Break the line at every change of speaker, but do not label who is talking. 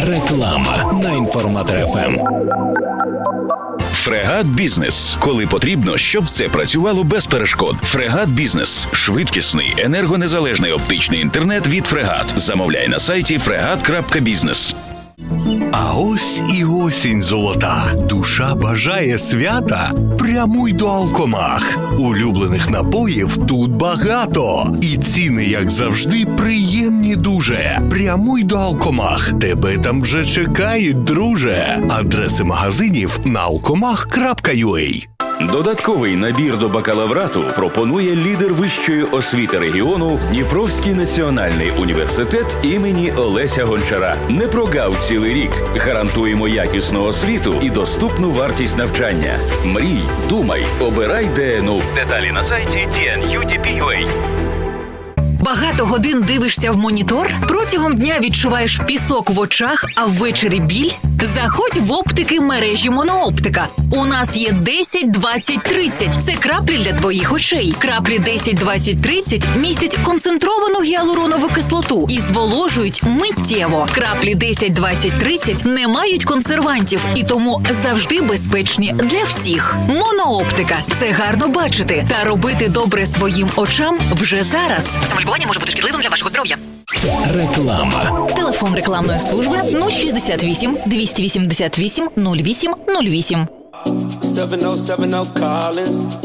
Реклама на інформатор ФМ.
Фрегат Бізнес. Коли потрібно, щоб все працювало без перешкод. Фрегат Бізнес. Швидкісний, енергонезалежний оптичний інтернет від Фрегат. Замовляй на сайті fregat.business.
А ось і осінь золота. Душа бажає свята. Прямуй до Алкомах. Улюблених напоїв тут багато. І ціни, як завжди, приємні дуже. Прямуй до Алкомах. Тебе там вже чекають, друже. Адреси магазинів на alkomах.ua
Додатковий набір до бакалаврату пропонує лідер вищої освіти регіону Дніпровський національний університет імені Олеся Гончара. Не прогав цілий рік. Гарантуємо якісну освіту і доступну вартість навчання. Мрій, думай, обирай ДНУ. Деталі на сайті TNUDP.UA.
Багато годин дивишся в монітор, протягом дня відчуваєш пісок в очах, а ввечері біль. Заходь в оптики мережі Монооптика. У нас є 10, 20, 30. Це краплі для твоїх очей. Краплі 10, 20, 30 містять концентровану гіалуронову кислоту і зволожують миттєво. Краплі 10, 20, 30 не мають консервантів і тому завжди безпечні для всіх. Монооптика це гарно бачити та робити добре своїм очам вже зараз. Самолікування може бути шкідливим для вашого здоров'я.
Реклама.
Телефон рекламної служби 068 288 08 08.
7070 Collins.